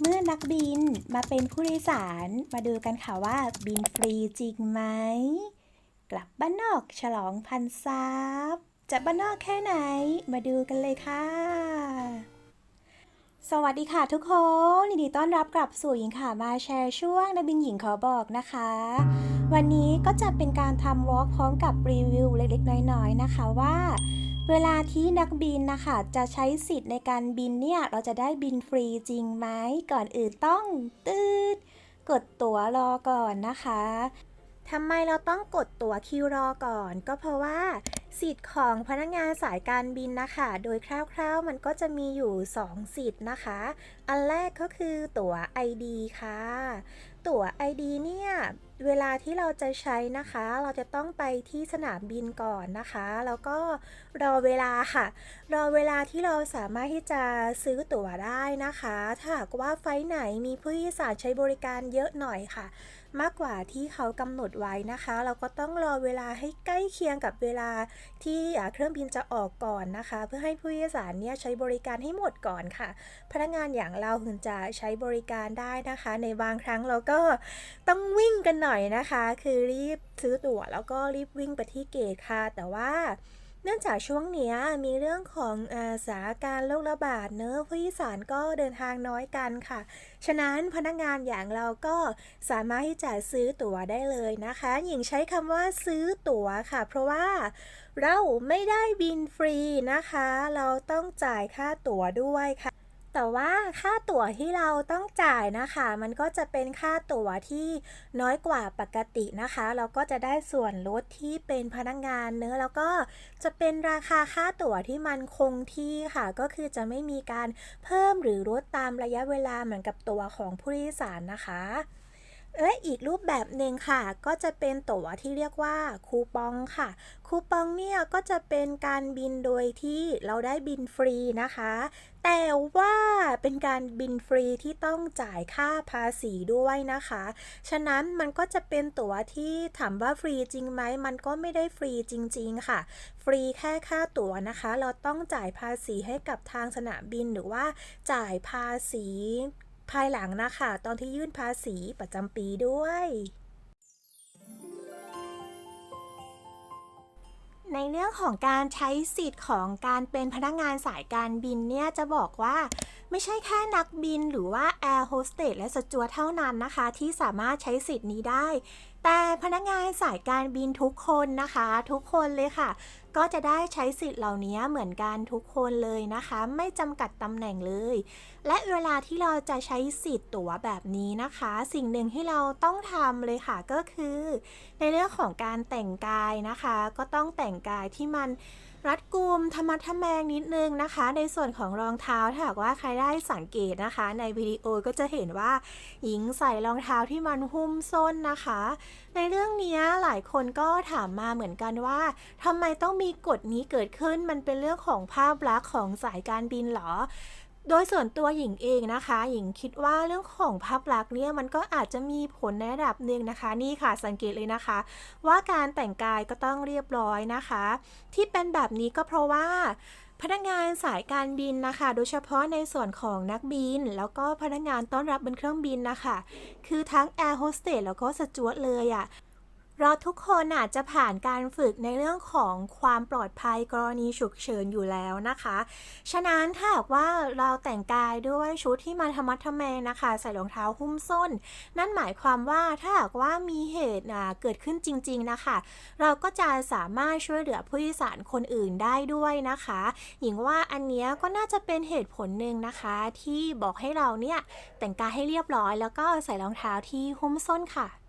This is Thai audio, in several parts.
เมื่อนักบินมาเป็นผู้โดยสารมาดูกันค่ะว่าบินฟรีจริงไหม กลับบ้านนอกฉลองพันซับจะบ้านนอกแค่ไหนมาดูกันเลยค่ะ สวัสดีค่ะทุกคนยินดีต้อนรับกลับสู่หญิงค่ะมาแชร์ช่วงนักบินหญิงขอบอกนะคะ วันนี้ก็จะเป็นการทำวอล์กพร้อมกับรีวิวเล็กๆน้อยๆนะคะว่า เวลาที่นักบินนะคะจะใช้สิทธิ์ในการบินเนี่ย เราจะได้บินฟรีจริงไหมก่อนอื่นต้องตืดกดตั๋วรอก่อนนะคะทำไมเราต้องกดตั๋วคิวรอก่อน ก็เพราะว่า สิทธิ์ของพนักงานสายการบินนะคะ โดยคร่าวๆมันก็จะมีอยู่ 2 สิทธิ์นะคะ อันแรกก็คือตั๋ว ID ค่ะ ตั๋ว ID เนี่ยเวลาที่เราจะใช้นะคะ เราจะต้องไปที่สนามบินก่อนนะคะ แล้วก็รอเวลาค่ะ รอเวลาที่เราสามารถที่จะซื้อตั๋วได้นะคะ ถ้าหากว่าไฟไหนมีผู้โดยสารใช้บริการเยอะหน่อยค่ะ มากกว่าที่เขากำหนดไว้นะคะ เราก็ต้องรอเวลาให้ใกล้เคียงกับเวลาที่เครื่องบินจะออกก่อนนะคะ เพื่อให้ผู้โดยสารเนี่ยใช้บริการให้หมดก่อนค่ะ พนักงานอย่างเราถึงจะใช้บริการได้นะคะ ในบางครั้งเราก็ต้องวิ่งกันหน่อยนะคะ คือรีบซื้อตั๋วแล้วก็รีบวิ่งไปที่เกตค่ะ แต่ว่าเนื่องจากช่วงนี้มีเรื่องของอาสาการโรคระบาดเนอะผู้โดยสารก็เดินทางน้อยกันค่ะ ฉะนั้นพนักงานอย่างเราก็สามารถที่จะซื้อตั๋วได้เลยนะคะ หญิงใช้คำว่าซื้อตั๋วค่ะ เพราะว่าเราไม่ได้บินฟรีนะคะ เราต้องจ่ายค่าตั๋วด้วยค่ะ แต่ว่าค่าตั๋วที่เราต้องจ่ายนะคะ มันก็จะเป็นค่าตั๋วที่น้อยกว่าปกตินะคะ เราก็จะได้ส่วนลดที่เป็นพนักงานเนื้อแล้วก็จะเป็นราคาค่าตั๋วที่มันคงที่ค่ะ ก็คือจะไม่มีการเพิ่มหรือลดตามระยะเวลาเหมือนกับตั๋วของผู้โดยสารนะคะ และอีกรูปแบบหนึ่งค่ะ ก็จะเป็นตั๋วที่เรียกว่าคูปองค่ะ คูปองเนี่ยก็จะเป็นการบินโดยที่เราได้บินฟรีนะคะ แต่ว่าเป็นการบินฟรีที่ต้องจ่ายค่าภาษีด้วยนะคะ ฉะนั้นมันก็จะเป็นตั๋วที่ถามว่าฟรีจริงไหมมันก็ไม่ได้ฟรีจริง ๆ ค่ะ ฟรีแค่ค่าตั๋วนะคะ เราต้องจ่ายภาษีให้กับทางสนามบินหรือว่าจ่ายภาษี ภายหลังนะคะ ตอนที่ยื่นภาษีประจำปีด้วย ในเรื่องของการใช้สิทธิ์ของการเป็นพนักงานสายการบินเนี่ยจะบอกว่าไม่ใช่แค่นักบินหรือว่าแอร์โฮสเตสและสจวตเท่านั้นนะคะ ที่สามารถใช้สิทธิ์นี้ได้ แต่พนักงานสายการบินทุกคนนะคะ ทุกคนเลยค่ะ ก็จะได้ใช้สิทธิ์เหล่านี้เหมือนกันทุกคนเลยนะคะ ไม่จำกัดตำแหน่งเลย และเวลาที่เราจะใช้สิทธิ์ตั๋วแบบนี้นะคะ สิ่งหนึ่งที่เราต้องทำเลยค่ะก็คือ ในเรื่องของการแต่งกายนะคะ ก็ต้องแต่งกายที่มันรัดกุมธรรมะทแมงนิดนึงนะคะ ในส่วนของรองเท้าถ้าหากว่าใครได้สังเกตนะคะ ในวิดีโอก็จะเห็นว่าหญิงใส่รองเท้าที่มันหุ้มส้นนะคะ ในเรื่องนี้หลายคนก็ถามมาเหมือนกันว่าทำไมต้องมีกฎนี้เกิดขึ้น มันเป็นเรื่องของภาพลักษณ์ของสายการบินหรอโดยส่วนตัวหญิงเองนะคะ หญิงคิดว่าเรื่องของภาพลักษณ์เนี่ยมันก็อาจจะมีผลในระดับหนึ่งนะคะ นี่ค่ะสังเกตเลยนะคะ ว่าการแต่งกายก็ต้องเรียบร้อยนะคะ ที่เป็นแบบนี้ก็เพราะว่า พนักงานสายการบินนะคะ โดยเฉพาะในส่วนของนักบิน แล้วก็พนักงานต้อนรับบนเครื่องบินนะคะ คือทั้งแอร์โฮสเตสแล้วก็สจวตเลยอะ่ะ เราทุกคนอาจจะผ่านการฝึกในเรื่องของความปลอดภัยกรณีฉุกเฉินอยู่แล้วนะคะ ฉะนั้นถ้าหากว่าเราแต่งกายด้วยชุดที่มันธรรมะทแมงนะคะ ใส่รองเท้าหุ้มส้น นั่นหมายความว่าถ้าหากว่ามีเหตุเกิดขึ้นจริง ๆนะคะ เราก็จะสามารถช่วยเหลือผู้โดยสารคนอื่นได้ด้วยนะคะ หญิงว่าอันนี้ก็น่าจะเป็นเหตุผลหนึ่งนะคะ ที่บอกให้เราเนี่ยแต่งกายให้เรียบร้อย แล้วก็ใส่รองเท้าที่หุ้มส้นค่ะ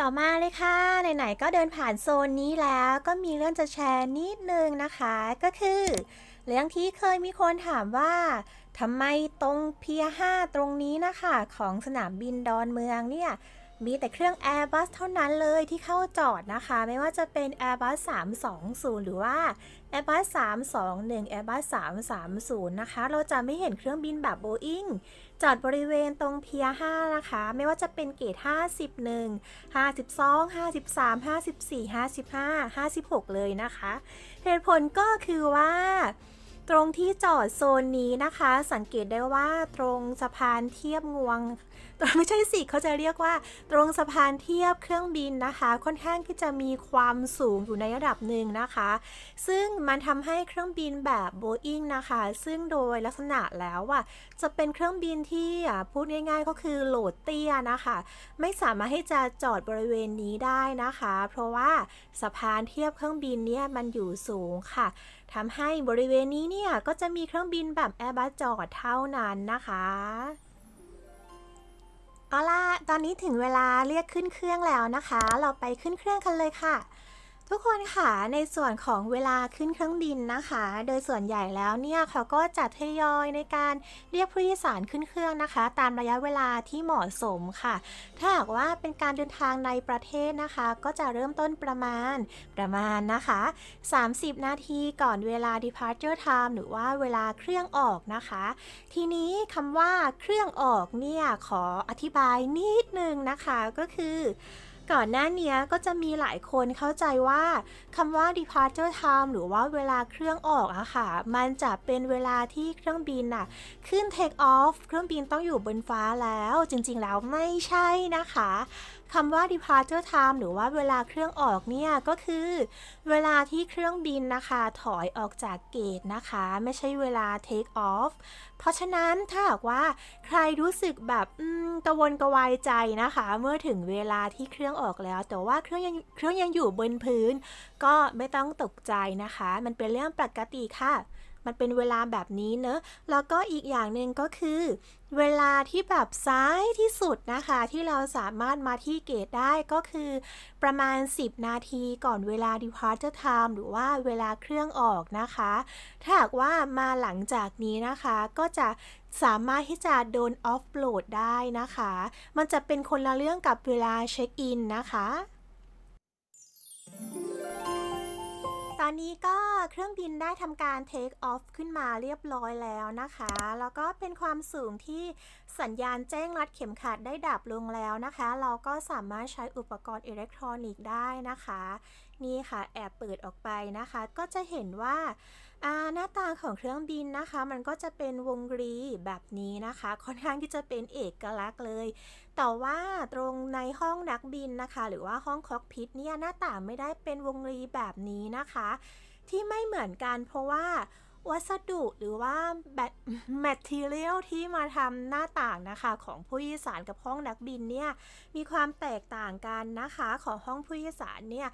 ต่อมาเลยค่ะ ไหนๆก็เดินผ่านโซนนี้แล้วก็มีเรื่องจะแชร์นิดนึงนะคะ ก็คือ เรื่องที่เคยมีคนถามว่าทำไมตรงเพีย5ตรงนี้นะคะ ของสนามบินดอนเมืองเนี่ยมีแต่เครื่อง Airbus เท่านั้นเลยที่เข้าจอดนะคะ ไม่ว่าจะเป็น Airbus 320 หรือว่า Airbus 321 Airbus 330 นะคะ เราจะไม่เห็นเครื่องบินแบบ Boeing จอดบริเวณตรงเพีย5นะคะ ไม่ว่าจะเป็นเกรด51 52 53 54 55 56 เลยนะคะ เหตุผลก็คือว่า ตรงที่จอดโซนนี้นะคะ สังเกตได้ว่าตรงสะพานเทียบงวงไม่ใช่สิเขาจะเรียกว่า ตรงสะพานเทียบเครื่องบินนะคะ ค่อนข้างที่จะมีความสูงอยู่ในระดับหนึ่งนะคะ ซึ่งมันทำให้เครื่องบินแบบ Boeing นะคะ ซึ่งโดยลักษณะแล้วอะจะเป็นเครื่องบินที่พูดง่ายๆ ก็คือโหลดเตี้ยนะคะ ไม่สามารถที่จะจอดบริเวณนี้ได้นะคะ เพราะว่าสะพานเทียบเครื่องบินเนี่ยมันอยู่สูงค่ะ ทำให้บริเวณนี้เนี่ย ก็จะมีเครื่องบินแบบแอร์บัสจอดเท่านั้นนะคะเอาล่ะ ตอนนี้ถึงเวลาเรียกขึ้นเครื่องแล้วนะคะ เราไปขึ้นเครื่องกันเลยค่ะ ทุกคนค่ะในส่วนของเวลาขึ้นเครื่องบินนะคะ โดยส่วนใหญ่แล้วเนี่ยเขาก็จะทยอยในการเรียกผู้โดยสารขึ้นเครื่องนะคะ ตามระยะเวลาที่เหมาะสมค่ะ ถ้าหากว่าเป็นการเดินทางในประเทศนะคะ ก็จะเริ่มต้นประมาณประมาณนะคะ 30 นาทีก่อนเวลา departure time หรือว่าเวลาเครื่องออกนะคะ ทีนี้คำว่าเครื่องออกเนี่ยขออธิบายนิดนึงนะคะก็คือ ก่อนหน้านี้ก็จะมีหลายคนเข้าใจว่าคำว่า departure time หรือว่าเวลาเครื่องออกอะค่ะ มันจะเป็นเวลาที่เครื่องบินอะขึ้น take off เครื่องบินต้องอยู่บนฟ้าแล้ว จริงๆแล้วไม่ใช่นะคะ คำว่า departure time หรือว่าเวลาเครื่องออกเนี่ยก็คือเวลาที่เครื่องบินนะคะ ถอยออกจากเกตนะคะ ไม่ใช่เวลา take off เพราะฉะนั้นถ้าหากว่าใครรู้สึกแบบอืมกระวนกระวายใจนะคะ เมื่อถึงเวลาที่เครื่องออกแล้ว แต่ว่าเครื่องยังเครื่องยังอยู่บนพื้น ก็ไม่ต้องตกใจนะคะ มันเป็นเรื่องปกติค่ะ มันเป็นเวลาแบบนี้เนอะแล้วก็อีกอย่างหนึ่งก็คือ เวลาที่แบบซ้ายที่สุดนะคะ ที่เราสามารถมาที่เกตได้ก็คือประมาณ 10 นาทีก่อนเวลา departure time หรือว่าเวลาเครื่องออกนะคะ ถ้าหากว่ามาหลังจากนี้นะคะก็จะสามารถที่จะโดน off load ได้นะคะ มันจะเป็นคนละเรื่องกับเวลาเช็คอินนะคะ ตอนนี้ก็เครื่องบินได้ทำการเทคออฟขึ้นมาเรียบร้อยแล้วนะคะ แล้วก็เป็นความสูงที่สัญญาณแจ้งรัดเข็มขัดได้ดับลงแล้วนะคะ เราก็สามารถใช้อุปกรณ์อิเล็กทรอนิกส์ได้นะคะ นี่ค่ะแอบเปิดออกไปนะคะ ก็จะเห็นว่าหน้าตาของเครื่องบินนะคะ มันก็จะเป็นวงรีแบบนี้นะคะ ค่อนข้างที่จะเป็นเอกลักษณ์เลย แต่ว่าตรงในห้องนักบินนะคะ หรือว่าห้องคอกพิทเนี่ยหน้าต่างไม่ได้เป็นวงรีแบบนี้นะคะ ที่ไม่เหมือนกันเพราะว่าวัสดุหรือว่าแบต material ที่มาทำหน้าต่างนะคะของผู้โดยสารกับห้องนักบินเนี่ยมีความแตกต่างกันนะคะของห้องผู้โดยสารเนี่ย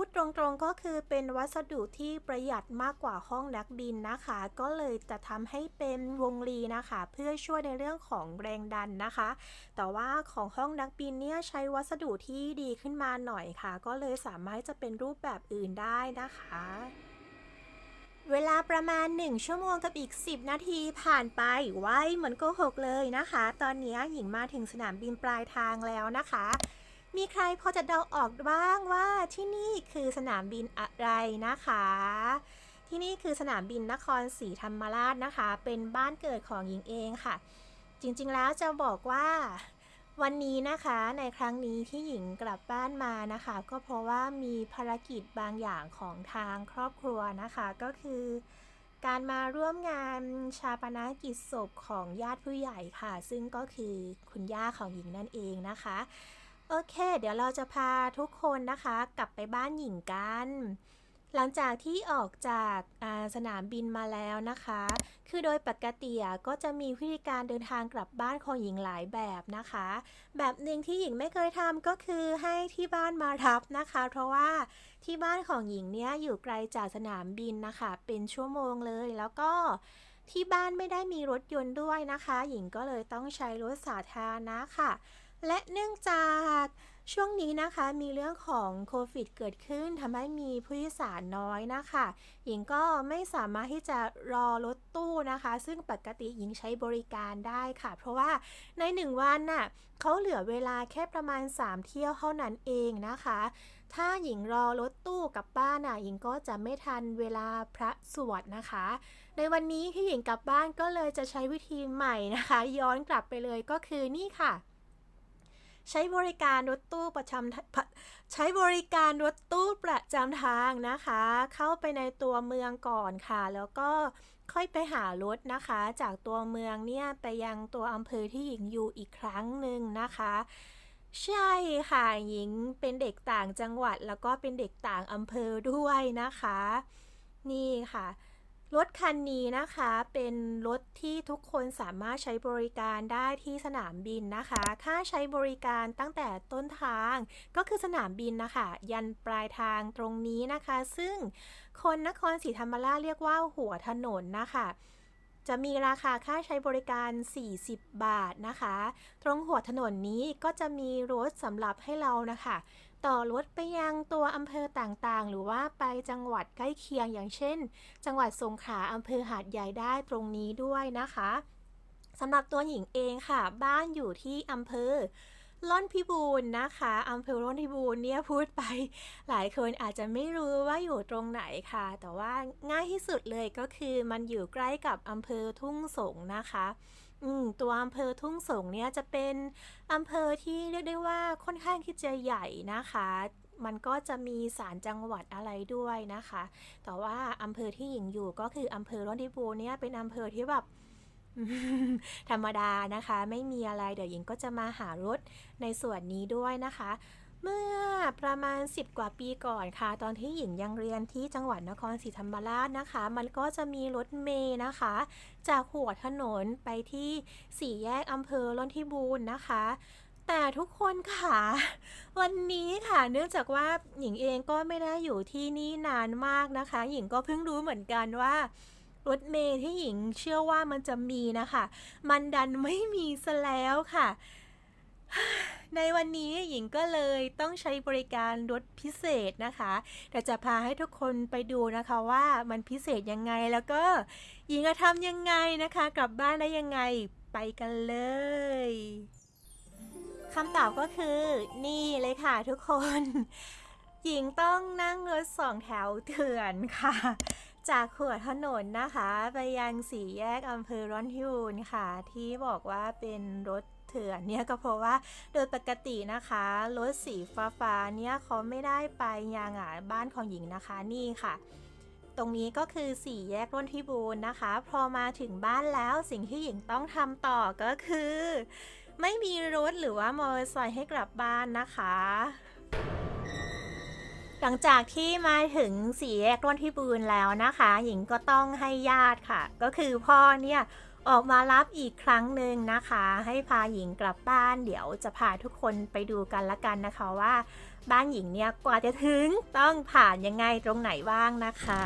พูดตรงๆก็คือเป็นวัสดุที่ประหยัดมากกว่าห้องนักบินนะคะ ก็เลยจะทำให้เป็นวงรีนะคะ เพื่อช่วยในเรื่องของแรงดันนะคะ แต่ว่าของห้องนักบินเนี่ยใช้วัสดุที่ดีขึ้นมาหน่อยค่ะ ก็เลยสามารถจะเป็นรูปแบบอื่นได้นะคะเวลาประมาณ 1 ชั่วโมงกับอีก 10 นาทีผ่านไปไวเหมือนโกหกเลยนะคะ ตอนนี้หญิงมาถึงสนามบินปลายทางแล้วนะคะ มีใครพอจะเดาออกบ้างว่าที่นี่คือสนามบินอะไรนะคะ ที่นี่คือสนามบินนครศรีธรรมราชนะคะ เป็นบ้านเกิดของหญิงเองค่ะ จริงๆแล้วจะบอกว่าวันนี้นะคะในครั้งนี้ที่หญิงกลับบ้านมานะคะ ก็เพราะว่ามีภารกิจบางอย่างของทางครอบครัวนะคะ ก็คือการมาร่วมงานชาปนกิจศพของญาติผู้ใหญ่ค่ะ ซึ่งก็คือคุณย่าของหญิงนั่นเองนะคะ โอเค เดี๋ยวเราจะพาทุกคนนะคะ กลับไปบ้านหญิงกัน หลังจากที่ออกจากาสนามบินมาแล้วนะคะ คือโดยปกติอะก็จะมีวิธีการเดินทางกลับบ้านของหญิงหลายแบบนะคะ แบบหนึ่งที่หญิงไม่เคยทำก็คือให้ที่บ้านมารับนะคะ เพราะว่าที่บ้านของหญิงเนี้ยอยู่ไกลจากสนามบินนะคะ เป็นชั่วโมงเลยแล้วก็ที่บ้านไม่ได้มีรถยนต์ด้วยนะคะ หญิงก็เลยต้องใช้รถสาธารณะค่ะ และเนื่องจากช่วงนี้นะคะมีเรื่องของโควิดเกิดขึ้นทำให้มีผู้โดยสารน้อยนะคะ หญิงก็ไม่สามารถที่จะรอรถตู้นะคะ ซึ่งปกติหญิงใช้บริการได้ค่ะ เพราะว่าในหนึ่งวันน่ะเขาเหลือเวลาแค่ประมาณ 3 เที่ยวเท่านั้นเองนะคะ ถ้าหญิงรอรถตู้กลับบ้านน่ะหญิงก็จะไม่ทันเวลาพระสวดนะคะ ในวันนี้ที่หญิงกลับบ้านก็เลยจะใช้วิธีใหม่นะคะ ย้อนกลับไปเลยก็คือนี่ค่ะ ใช้บริการรถตู้ประจำใช้บริการรถตู้ประจำทางนะคะ เข้าไปในตัวเมืองก่อนค่ะ แล้วก็ค่อยไปหารถนะคะ จากตัวเมืองเนี่ยไปยังตัวอำเภอที่หญิงอยู่อีกครั้งหนึ่งนะคะ ใช่ค่ะหญิงเป็นเด็กต่างจังหวัดแล้วก็เป็นเด็กต่างอำเภอด้วยนะคะ นี่ค่ะ รถคันนี้นะคะเป็นรถที่ทุกคนสามารถใช้บริการได้ที่สนามบินนะคะ ค่าใช้บริการตั้งแต่ต้นทางก็คือสนามบินนะคะ ยันปลายทางตรงนี้นะคะ ซึ่งคนนครศรีธรรมราชเรียกว่าหัวถนนนะคะ จะมีราคาค่าใช้บริการ 40 บาทนะคะ ตรงหัวถนนนี้ก็จะมีรถสำหรับให้เรานะคะ ต่อรถไปยังตัวอำเภอต่างๆ หรือว่าไปจังหวัดใกล้เคียงอย่างเช่น จังหวัดสงขลาอำเภอหาดใหญ่ได้ตรงนี้ด้วยนะคะสำหรับตัวหญิงเองค่ะ บ้านอยู่ที่อำเภอ ล่อนพิบูลนะคะอำเภอล่อนพิบูลเนี่ยพูดไป หลายคนอาจจะไม่รู้ว่าอยู่ตรงไหนค่ะ แต่ว่าง่ายที่สุดเลยก็คือมันอยู่ใกล้กับอำเภอทุ่งสงนะคะอืมตัวอำเภอทุ่งสงเนี่ยจะเป็นอำเภอที่เรียกได้ว่าค่อนข้างที่จะใหญ่นะคะมันก็จะมีศาลจังหวัดอะไรด้วยนะคะ แต่ว่าอำเภอที่หญิงอยู่ก็คืออำเภอร่อนพิบูลเนี่ยเป็นอำเภอที่แบบ ธรรมดานะคะ ไม่มีอะไรเดี๋ยวหญิงก็จะมาหารถในส่วนนี้ด้วยนะคะ เมื่อประมาณ 10 กว่าปีก่อนค่ะ ตอนที่หญิงยังเรียนที่จังหวัดนครศรีธรรมราชนะคะ มันก็จะมีรถเมย์นะคะ จากหัวถนนไปที่สี่แยกอำเภอล่อนที่บูนนะคะแต่ทุกคนค่ะ วันนี้ค่ะเนื่องจากว่าหญิงเองก็ไม่ได้อยู่ที่นี่นานมากนะคะ หญิงก็เพิ่งรู้เหมือนกันว่า รถเมย์ที่หญิงเชื่อว่ามันจะมีนะคะ มันดันไม่มีซะแล้วค่ะ ในวันนี้หญิงก็เลยต้องใช้บริการรถพิเศษนะคะ แต่จะพาให้ทุกคนไปดูนะคะว่ามันพิเศษยังไงแล้วก็หญิงจะทำยังไงนะคะ กลับบ้านได้ยังไงไปกันเลยคำตอบก็คือนี่เลยค่ะทุกคน หญิงต้องนั่งรถสองแถวเถื่อนค่ะ จากหัวถนนนะคะ ไปยังสี่แยกอำเภอร้อนพิบูลค่ะ ที่บอกว่าเป็นรถเถื่อนเนี่ยก็เพราะว่าโดยปกตินะคะรถสีฟ้าฟ้าเนี่ยเขาไม่ได้ไปยังอะบ้านของหญิงนะคะนี่ค่ะ ตรงนี้ก็คือสี่แยกร่นพิบูลนะคะ พอมาถึงบ้านแล้วสิ่งที่หญิงต้องทำต่อก็คือ ไม่มีรถหรือว่ามอเตอร์ไซค์ให้กลับบ้านนะคะ หลังจากที่มาถึงสี่แยกร่วนที่บูนแล้วนะคะ หญิงก็ต้องให้ญาติค่ะ ก็คือพ่อเนี่ยออกมารับอีกครั้งหนึ่งนะคะ ให้พาหญิงกลับบ้านเดี๋ยวจะพาทุกคนไปดูกันละกันนะคะว่า บ้านหญิงเนี่ยกว่าจะถึงต้องผ่านยังไงตรงไหนบ้างนะคะ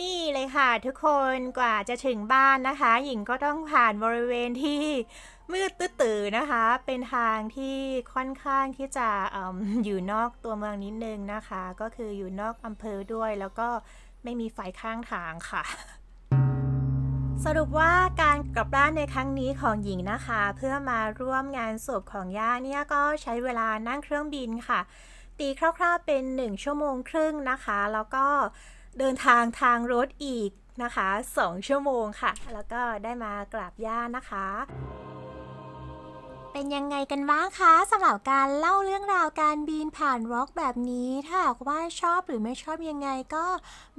นี่เลยค่ะทุกคนกว่าจะถึงบ้านนะคะ หญิงก็ต้องผ่านบริเวณที่ มืดตื้อๆนะคะ เป็นทางที่ค่อนข้างที่จะออยู่นอกตัวเมืองนิดนึงนะคะ ก็คืออยู่นอกอำเภอด้วย แล้วก็ไม่มีไฟข้างทางค่ะ สรุปว่าการกลับบ้านในครั้งนี้ของหญิงนะคะ เพื่อมาร่วมงานศพของย่าเนี่ยก็ใช้เวลานั่งเครื่องบินค่ะ ตีคร่าวๆเป็น 1 ชั่วโมงครึ่งนะคะ แล้วก็เดินทางทางรถอีกนะคะ 2 ชั่วโมงค่ะ แล้วก็ได้มากราบย่านะคะ เป็นยังไงกันบ้างคะสำหรับการเล่าเรื่องราวการบินผ่านร็อกแบบนี้ถ้าหากว่าชอบหรือไม่ชอบยังไงก็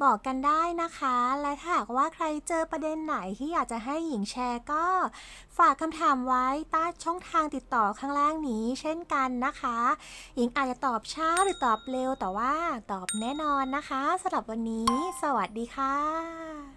บอกกันได้นะคะ และถ้าหากว่าใครเจอประเด็นไหนที่อยากจะให้หญิงแชร์ก็ ฝากคำถามไว้ใต้ช่องทางติดต่อข้างล่างนี้ เช่นกันนะคะ หญิงอาจจะตอบช้าหรือตอบเร็วแต่ว่าตอบแน่นอนนะคะสำหรับวันนี้ สวัสดีค่ะ